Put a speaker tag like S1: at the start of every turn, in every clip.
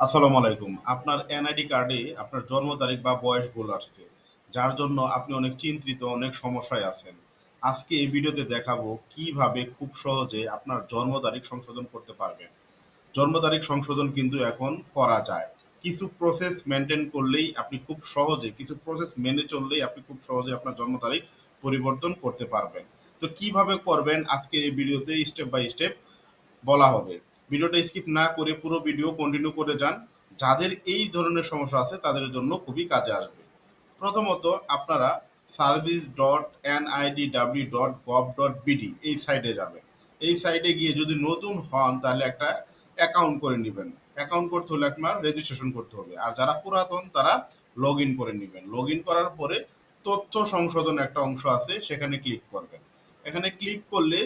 S1: আসসালামু আলাইকুম। আপনার এনআইডি কার্ডে আপনার জন্ম তারিখ বা বয়স ভুল আসছে, যার জন্য আপনি অনেক চিন্তিত, অনেক সমস্যায় আছেন। আজকে এই ভিডিওতে দেখাবো কীভাবে খুব সহজে আপনার জন্ম তারিখ সংশোধন করতে পারবেন। জন্ম তারিখ সংশোধন কিন্তু এখন করা যায়। কিছু প্রসেস মেনটেন করলেই আপনি খুব সহজে, কিছু প্রসেস মেনে চললেই আপনি খুব সহজে আপনার জন্ম তারিখ পরিবর্তন করতে পারবেন। তো কীভাবে করবেন? আজকে এই ভিডিওতে স্টেপ বাই স্টেপ বলা হবে। ভিডিওটা স্কিপ না করে পুরো ভিডিও কন্টিনিউ করে যান। যাদের এই ধরনের সমস্যা আছে, তাদের জন্য খুবই কাজে আসবে। প্রথমত, আপনারা service dot NIDW dot gov dot BD এই সাইটে যাবেন। এই সাইটে গিয়ে যদি নতুন হন, তাহলে একটা অ্যাকাউন্ট করে নেবেন। অ্যাকাউন্ট করতে হলে আপনার রেজিস্ট্রেশন করতে হবে। আর যারা পুরাতন, তারা লগ ইন করে নেবেন। লগ ইন করার পরে তথ্য সংশোধন একটা অংশ আছে, সেখানে ক্লিক করবেন। এখানে ক্লিক করলে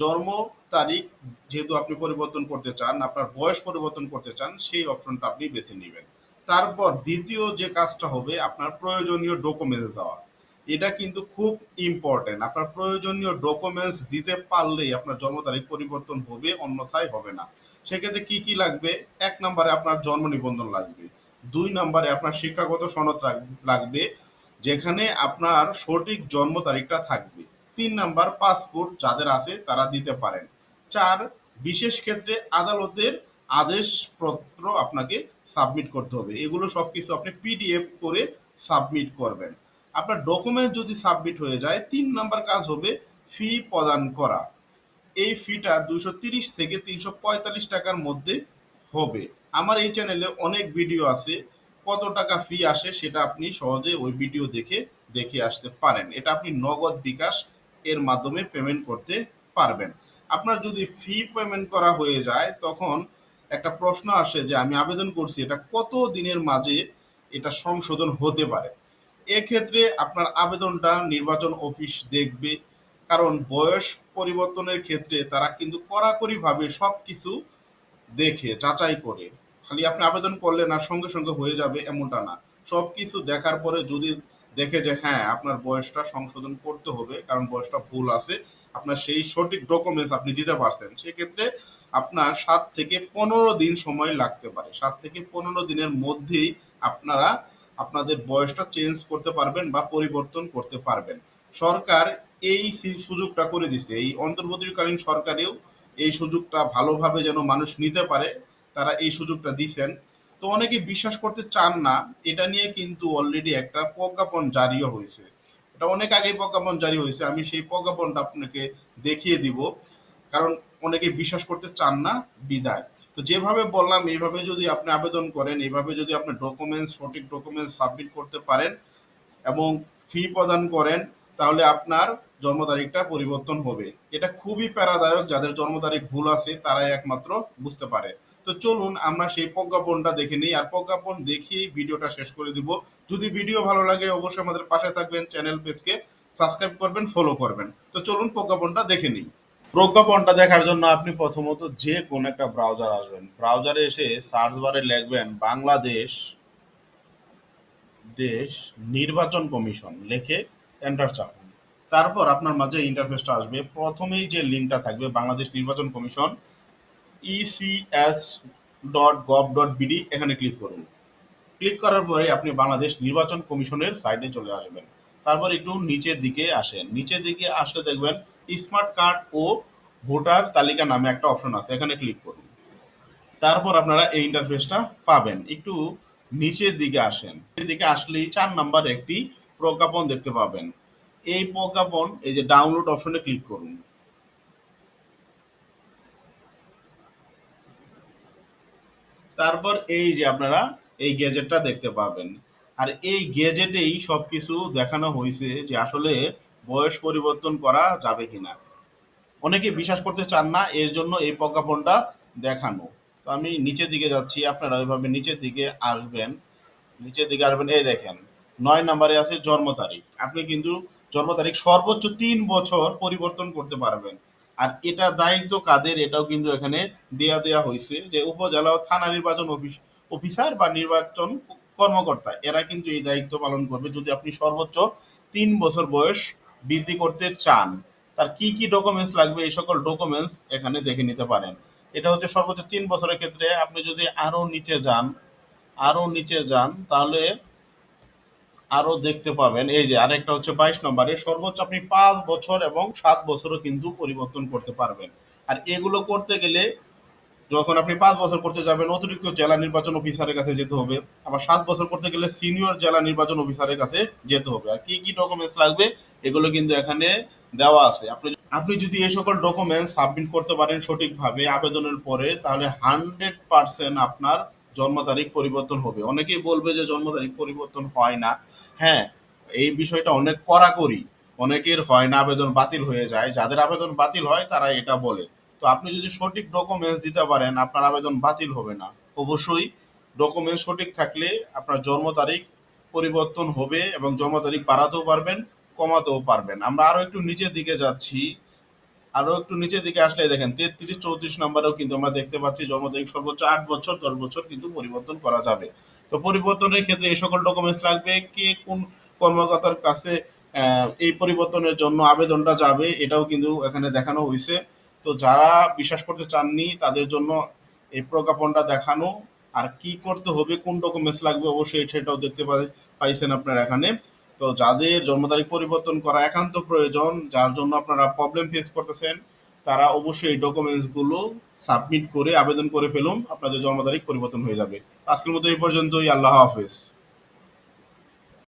S1: জন্ম তারিখ যেহেতু আপনি পরিবর্তন করতে চান, আপনার বয়স পরিবর্তন করতে চান, সেই অপশনটা আপনি বেছে নেবেন। তারপর দ্বিতীয় যে কাজটা হবে, আপনার প্রয়োজনীয় ডকুমেন্টস দেওয়া। এটা কিন্তু খুব ইম্পর্টেন্ট আপনার প্রয়োজনীয় ডকুমেন্টস দিতে পারলেই আপনার জন্ম তারিখ পরিবর্তন হবে, অন্যথায় হবে না। সেক্ষেত্রে কি কি লাগবে? এক নম্বরে আপনার জন্ম নিবন্ধন লাগবে। দুই নম্বরে আপনার শিক্ষাগত সনদ লাগবে, যেখানে আপনার সঠিক জন্ম তারিখটা থাকবে। তিন নাম্বার পাসপোর্ট যাদের আছে তারা দিতে পারেন। চার, বিশেষ ক্ষেত্রে আদালতের আদেশপত্র আপনাকে সাবমিট করতে হবে। এগুলো সব কিছু আপনি পিডিএফ করে সাবমিট করবেন। আপনার ডকুমেন্ট যদি সাবমিট হয়ে যায়, তিন নাম্বার কাজ হবে ফি প্রদান করা। এই ফিটা দুশো তিরিশ থেকে তিনশো পঁয়তাল্লিশ টাকার মধ্যে হবে। আমার এই চ্যানেলে অনেক ভিডিও আছে, কত টাকা ফি আসে সেটা আপনি সহজে ওই ভিডিও দেখে দেখে আসতে পারেন। এটা আপনি নগদ বিকাশ এর মাধ্যমে পেমেন্ট করতে পারবেন। আপনার যদি ফি পেমেন্ট করা হয়ে যায়, তখন একটা প্রশ্ন আসে যে, আমি আবেদন করছি, এটা কত দিনের মাঝে এটা সংশোধন হতে পারে? এক্ষেত্রে আপনার আবেদনটা নির্বাচন অফিস দেখবে, কারণ বয়স পরিবর্তনের ক্ষেত্রে তারা কিন্তু কড়াকড়িভাবে সব কিছু দেখে, যাচাই করে। খালি আপনি আবেদন করলেন আর সঙ্গে সঙ্গে হয়ে যাবে এমনটা না। সব কিছু দেখার পরে যদি দেখে যে হ্যাঁ আপনার বয়সটা সংশোধন করতে হবে, কারণ বয়সটা ভুল আছে। আপনার সেই সঠিক ডকুমেন্টস আপনি দিতে পারছেন। সেক্ষেত্রে আপনার সাত থেকে পনেরো দিন সময় লাগতে পারে। সাত থেকে পনেরো দিনের মধ্যেই আপনারা আপনাদের বয়সটা চেঞ্জ করতে পারবেন বা পরিবর্তন করতে পারবেন। সরকার এই সুযোগটা করে দিছে। এই অন্তর্বর্তীকালীন সরকারেও এই সুযোগটা ভালোভাবে যেন মানুষ নিতে পারে, তারা এই সুযোগটা দিছেন। তো অনেকে বিশ্বাস করতে চান না, এটা নিয়ে কিন্তু অলরেডি একটা প্রজ্ঞাপন জারিও হয়েছে। এটা অনেক আগেই প্রজ্ঞাপন জারি হয়েছে, আমি সেই প্রজ্ঞাপনটা আপনাকে দেখিয়ে দিব। কারণ অনেকে বিশ্বাস করতে চান না, বিদায়। তো যেভাবে বললাম, এইভাবে যদি আপনি আবেদন করেন, এইভাবে যদি আপনি ডকুমেন্টস সঠিক ডকুমেন্টস সাবমিট করতে পারেন এবং ফি প্রদান করেন, তাহলে আপনার জন্ম তারিখটা পরিবর্তন হবে। এটা খুবই প্যারাদায়ক, যাদের জন্ম তারিখ ভুল আছে, তারাই একমাত্র বুঝতে পারে। তো চলুন আমরা সেই প্রজ্ঞাপনটা দেখে নিই। আর প্রজ্ঞাপন দেখিয়েই ভিডিওটা শেষ করে দিব। যদি ভিডিও ভালো লাগে, অবশ্যই আমাদের পাশে থাকবেন, চ্যানেল পেজকে সাবস্ক্রাইব করবেন ফলো করবেন। তো চলুন প্রজ্ঞাপনটা দেখে নিই। প্রজ্ঞাপনটা দেখার জন্য আপনি প্রথমত যে কোনো একটা ব্রাউজার আসবেন। ব্রাউজারে এসে সার্চ বারে লিখবেন বাংলাদেশ দেশ নির্বাচন কমিশন। লিখে এন্টার চাপুন। তারপর আপনার মাঝে ইন্টারফেসটা আসবে। প্রথমেই যে লিঙ্কটা থাকবে, বাংলাদেশ নির্বাচন commission ECS dot gov dot BD এখানে ক্লিক করুন। ক্লিক করার পরে আপনি বাংলাদেশ নির্বাচন কমিশনের সাইটে চলে আসবেন। তারপর একটু নিচের দিকে আসেন। নিচের দিকে আসলে দেখবেন স্মার্ট কার্ড ও ভোটার তালিকা নামে একটা অপশন আছে, এখানে ক্লিক করুন। তারপর আপনারা এই ইন্টারফেসটা পাবেন। একটু নিচের দিকে আসেন। দিকে আসলেই চার নাম্বার একটি প্রজ্ঞাপন দেখতে পাবেন। এই প্রজ্ঞাপন, এই যে ডাউনলোড অপশনে ক্লিক করুন। তারপর এই যে আপনারা এই গ্যাজেটটা দেখতে পাবেন। আর এই গ্যাজেটেই সবকিছু দেখানো হয়েছে যে আসলে বয়স পরিবর্তন করা যাবে কিনা। অনেকে বিশ্বাস করতে চান না, এর জন্য এই প্রজ্ঞাপনটা দেখানো। তো আমি নিচের দিকে যাচ্ছি, আপনারা ওইভাবে নিচের দিকে আসবেন। নিচের দিকে আসবেন, এই দেখেন, নয় নম্বরে আছে জন্ম তারিখ। আপনি কিন্তু জন্ম তারিখ সর্বোচ্চ তিন বছর পরিবর্তন করতে পারবেন। আর এটা দায়িত্ব কাদের এটাও কিন্তু এখানে দেয়া দেয়া হয়েছে যে উপজেলা ও থানা নির্বাচন অফিস, অফিসার বা নির্বাচন কর্মকর্তা, এরা কিন্তু এই দায়িত্ব পালন করবে যদি আপনি সর্বোচ্চ তিন বছর বয়স বৃদ্ধি করতে চান। তার কি কি ডকুমেন্টস লাগবে এই সকল ডকুমেন্টস এখানে দেখে নিতে পারেন। এটা হচ্ছে সর্বোচ্চ তিন বছরের ক্ষেত্রে আপনি যদি আরও নিচে যান, আরও নিচে যান, তাহলে আরও দেখতে পাবেন। এই যে আরেকটা হচ্ছে বাইশ নম্বরে, সর্বোচ্চ আপনি পাঁচ বছর এবং সাত বছরও কিন্তু পরিবর্তন করতে পারবেন। আর এগুলো করতে গেলে যখন আপনি পাঁচ বছর করতে যাবেন, অতিরিক্ত জেলা নির্বাচন অফিসারের কাছে যেতে হবে। আবার সাত বছর করতে গেলে সিনিয়র জেলা নির্বাচন অফিসারের কাছে যেতে হবে। আর কি কি ডকুমেন্টস লাগবে, এগুলো কিন্তু এখানে দেওয়া আছে। আপনি আপনি যদি এই সকল ডকুমেন্টস সাবমিট করতে পারেন সঠিকভাবে আবেদনের পরে, তাহলে হান্ড্রেড পার্সেন্ট আপনার জন্ম তারিখ পরিবর্তন হবে। অনেকেই বলবে যে জন্ম তারিখ পরিবর্তন হয় না। হ্যাঁ এই বিষয়টা অনেক কড়াকড়ি। অনেকের হয় না, আবেদন বাতিল হয়ে যায়। যাদের আবেদন বাতিল হয় তারা এটা বলে। তো আপনি যদি সঠিক ডকুমেন্টস দিতে পারেন, আপনার আবেদন বাতিল হবে না। অবশ্যই ডকুমেন্টস সঠিক থাকলে আপনার জন্ম তারিখ পরিবর্তন হবে এবং জন্ম তারিখ বাড়াতেও পারবেন, কমাতেও পারবেন। আমরা আরও একটু নিচের দিকে যাচ্ছি। আরও একটু নিচের দিকে আসলে দেখেন, তেত্রিশ, চৌত্রিশ নম্বরেও কিন্তু আমরা দেখতে পাচ্ছি জন্ম তারিখ সর্বোচ্চ আট বছর, দশ বছর কিন্তু পরিবর্তন করা যাবে। তো পরিবর্তনের ক্ষেত্রে এই সকল ডকুমেন্টস লাগবে, কে কোন কর্মকর্তার কাছে এই পরিবর্তনের জন্য আবেদনটা যাবে, এটাও কিন্তু এখানে দেখানো হয়েছে তো যারা বিশ্বাস করতে চাননি, তাদের জন্য এই প্রজ্ঞাপনটা দেখানো, আর কি করতে হবে, কোন ডকুমেন্টস লাগবে, অবশ্যই সেটাও দেখতে পাইছেন আপনারা এখানে। তো যাদের জন্ম তারিখ পরিবর্তন করা একান্ত প্রয়োজন, যার জন্য আপনারা প্রবলেম ফেস করতেছেন, তারা অবশ্যই এই ডকুমেন্টসগুলো সাবমিট করে আবেদন করে ফেলুন, আপনাদের জন্ম তারিখ পরিবর্তন হয়ে যাবে। আজকের মতো এই পর্যন্তই, আল্লাহ হাফেজ।